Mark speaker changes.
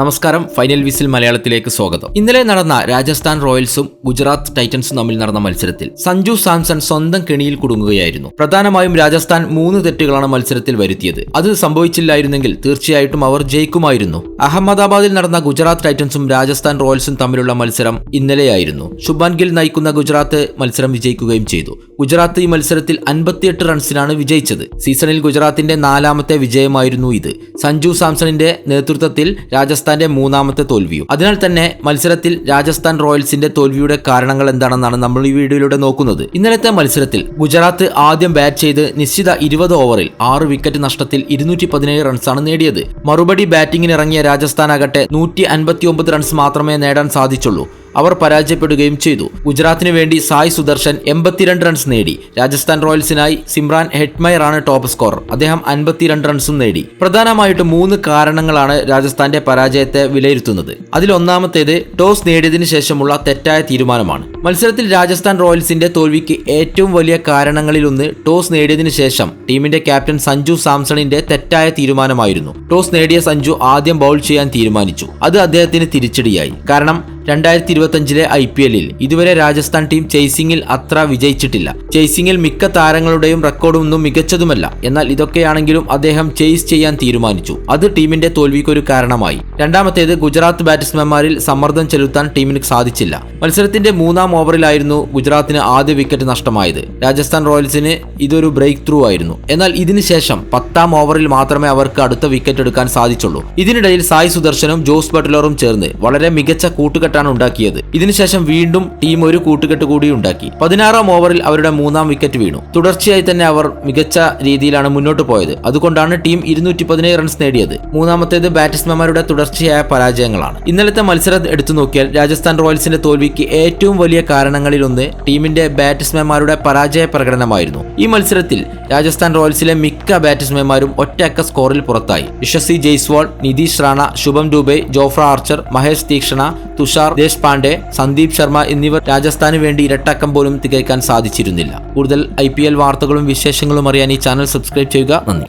Speaker 1: നമസ്കാരം. Final whistle മലയാളത്തിലേക്ക് സ്വാഗതം. ഇന്നലെ നടന്ന രാജസ്ഥാൻ റോയൽസും ഗുജറാത്ത് ടൈറ്റൻസും തമ്മിൽ നടന്ന മത്സരത്തിൽ സഞ്ജു സാംസൺ സ്വന്തം കെണിയിൽ കുടുങ്ങുകയായിരുന്നു. പ്രധാനമായും രാജസ്ഥാൻ മൂന്ന് തെറ്റുകളാണ് മത്സരത്തിൽ വരുത്തിയത്. അത് സംഭവിച്ചില്ലായിരുന്നെങ്കിൽ തീർച്ചയായിട്ടും അവർ ജയിക്കുമായിരുന്നു. അഹമ്മദാബാദിൽ നടന്ന ഗുജറാത്ത് ടൈറ്റൻസും രാജസ്ഥാൻ റോയൽസും തമ്മിലുള്ള മത്സരം ഇന്നലെയായിരുന്നു. ശുഭാൻ ഗിൽ നയിക്കുന്ന ഗുജറാത്ത് മത്സരം വിജയിക്കുകയും ചെയ്തു. ഗുജറാത്ത് ഈ മത്സരത്തിൽ അൻപത്തിയെട്ട് റൺസിനാണ് വിജയിച്ചത്. സീസണിൽ ഗുജറാത്തിന്റെ നാലാമത്തെ വിജയമായിരുന്നു ഇത്. സഞ്ജു സാംസണിന്റെ നേതൃത്വത്തിൽ രാജസ്ഥാന്റെ മൂന്നാമത്തെ തോൽവിയും. അതിനാൽ തന്നെ മത്സരത്തിൽ രാജസ്ഥാൻ റോയൽസിന്റെ തോൽവിയുടെ കാരണങ്ങൾ എന്താണെന്നാണ് നമ്മൾ ഈ വീഡിയോയിലൂടെ നോക്കുന്നത്. ഇന്നലത്തെ മത്സരത്തിൽ ഗുജറാത്ത് ആദ്യം ബാറ്റ് ചെയ്ത് നിശ്ചിത ഇരുപത് ഓവറിൽ ആറ് വിക്കറ്റ് നഷ്ടത്തിൽ ഇരുന്നൂറ്റി പതിനേഴ് റൺസാണ് നേടിയത്. മറുപടി ബാറ്റിംഗിനിറങ്ങിയ രാജസ്ഥാൻ ആകട്ടെ നൂറ്റി അൻപത്തി റൺസ് മാത്രമേ നേടാൻ സാധിച്ചുള്ളൂ. അവർ പരാജയപ്പെടുകയും ചെയ്തു. ഗുജറാത്തിന് വേണ്ടി സായ് സുദർശൻ എൺപത്തിരണ്ട് റൺസ് നേടി. രാജസ്ഥാൻ റോയൽസിനായി സിമ്രാൻ ഹെഡ്മയർ ആണ് ടോപ്പ് സ്കോർ അദ്ദേഹം അൻപത്തിരണ്ട് റൺസും നേടി. പ്രധാനമായിട്ട് മൂന്ന് കാരണങ്ങളാണ് രാജസ്ഥാന്റെ പരാജയത്തെ വിലയിരുത്തുന്നത്. അതിലൊന്നാമത്തേത് ടോസ് നേടിയതിനു ശേഷമുള്ള തെറ്റായ തീരുമാനമാണ്. മത്സരത്തിൽ രാജസ്ഥാൻ റോയൽസിന്റെ തോൽവിക്ക് ഏറ്റവും വലിയ കാരണങ്ങളിലൊന്ന് ടോസ് നേടിയതിനു ശേഷം ടീമിന്റെ ക്യാപ്റ്റൻ സഞ്ജു സാംസണിന്റെ തെറ്റായ തീരുമാനമായിരുന്നു. ടോസ് നേടിയ സഞ്ജു ആദ്യം ബൗൾ ചെയ്യാൻ തീരുമാനിച്ചു. അത് അദ്ദേഹത്തിന് തിരിച്ചടിയായി. കാരണം രണ്ടായിരത്തി ഇരുപത്തഞ്ചിലെ ഐ പി എല്ലിൽ. ഇതുവരെ രാജസ്ഥാൻ ടീം ചേസിംഗിൽ അത്ര വിജയിച്ചിട്ടില്ല. ചേസിംഗിൽ മിക്ക താരങ്ങളുടെയും റെക്കോർഡൊന്നും മികച്ചതുമല്ല. എന്നാൽ ഇതൊക്കെയാണെങ്കിലും അദ്ദേഹം ചേസ് ചെയ്യാൻ തീരുമാനിച്ചു. അത് ടീമിന്റെ തോൽവിക്കൊരു കാരണമായി. രണ്ടാമത്തേത് ഗുജറാത്ത് ബാറ്റ്സ്മാൻമാരിൽ സമ്മർദ്ദം ചെലുത്താൻ ടീമിന് സാധിച്ചില്ല. മത്സരത്തിന്റെ മൂന്നാം ഓവറിലായിരുന്നു ഗുജറാത്തിന് ആദ്യ വിക്കറ്റ് നഷ്ടമായത്. രാജസ്ഥാൻ റോയൽസിന് ഇതൊരു ബ്രേക്ക് ത്രൂ ആയിരുന്നു. എന്നാൽ ഇതിനുശേഷം പത്താം ഓവറിൽ മാത്രമേ അവർക്ക് അടുത്ത വിക്കറ്റ് എടുക്കാൻ സാധിച്ചുള്ളൂ. ഇതിനിടയിൽ സായി സുദർശനും ജോസ് ബട്ട്ലറും ചേർന്ന് വളരെ മികച്ച കൂട്ടുകെട്ടാണ് ഉണ്ടാക്കിയത്. ഇതിനുശേഷം വീണ്ടും ടീം ഒരു കൂട്ടുകെട്ട് കൂടി ഉണ്ടാക്കി. പതിനാറാം ഓവറിൽ അവരുടെ മൂന്നാം വിക്കറ്റ് വീണു. തുടർച്ചയായി തന്നെ അവർ മികച്ച രീതിയിലാണ് മുന്നോട്ട് പോയത്. അതുകൊണ്ടാണ് ടീം ഇരുന്നൂറ്റി പതിനേഴ് റൺസ് നേടിയത്. മൂന്നാമത്തേത് ബാറ്റ്സ്മാൻമാരുടെ തുടർച്ചയായ പരാജയങ്ങളാണ്. ഇന്നലത്തെ മത്സരം എടുത്തു നോക്കിയാൽ രാജസ്ഥാൻ റോയൽസിന്റെ തോൽവിക്ക് ഏറ്റവും വലിയ കാരണങ്ങളിലൊന്ന് ടീമിന്റെ ബാറ്റ്സ്മാൻമാരുടെ പരാജയ പ്രകടനമായിരുന്നു. ഈ മത്സരത്തിൽ രാജസ്ഥാൻ റോയൽസിലെ മിക്ക ബാറ്റ്സ്മാൻമാരും ഒറ്റയക്ക സ്കോറിൽ പുറത്തായി. യശസ്വി ജയ്സ്വാൾ നിതീഷ് റാണ ശുഭം ഡൂബെ ജോഫ്ര ആർച്ചർ മഹേഷ് തീക്ഷണ തുഷാർ ദേശ്പാണ്ഡെ സന്ദീപ് ശർമ്മ എന്നിവർ രാജസ്ഥാന് വേണ്ടി ഇരട്ടക്കം പോലും തികയ്ക്കാൻ സാധിച്ചിരുന്നില്ല. കൂടുതൽ ഐ വാർത്തകളും വിശേഷങ്ങളും അറിയാൻ ഈ ചാനൽ സബ്സ്ക്രൈബ് ചെയ്യുക. നന്ദി.